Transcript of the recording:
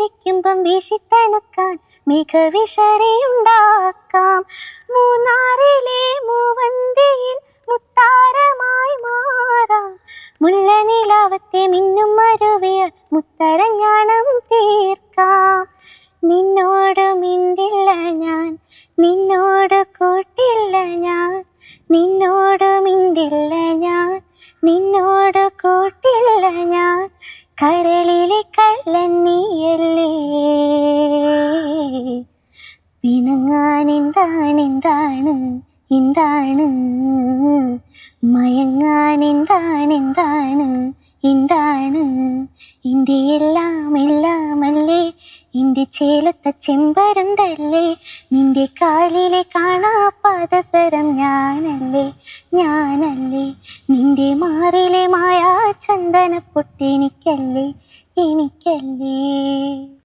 മുഖം വീശിത്തണുക്കാൻ മികവിശറിയുണ്ടാക്കാം മൂന്നാറിലെ മൂവന്തിയിൽ മുത്താരമായി മാറാം. മുല്ലനിലാവത്തെ മിന്നും മരുവിയ മുത്തരഞ്ഞാണം തീർക്കാം. നിന്നോട് മിണ്ടില്ല ഞാൻ നിന്നോട് കൂട്ടില്ല ഞാൻ നിന്നോട് മിണ്ടില്ല ഞാൻ നിന്നോട് കൂട്ടില്ല ഞാൻ. കരളിലെ കള്ളൻ നീയല്ലേ പിണങ്ങാൻ എന്താണ് എന്താണ് എന്താണ്? മയങ്ങാൻ എന്താണ് എന്താണ് എന്താണ്? എന്റെ എല്ലാം എല്ലാമല്ലേ? എന്റെ ചേലത്ത ചെമ്പരന്തല്ലേ? നിന്റെ കാലിലെ കാണാ പാദസരം ഞാനല്ലേ ഞാനല്ലേ? നിന്റെ മാറിലെ മായാ ചന്ദന പൊട്ടെനിക്കല്ലേ? എനിക്കല്ലേ?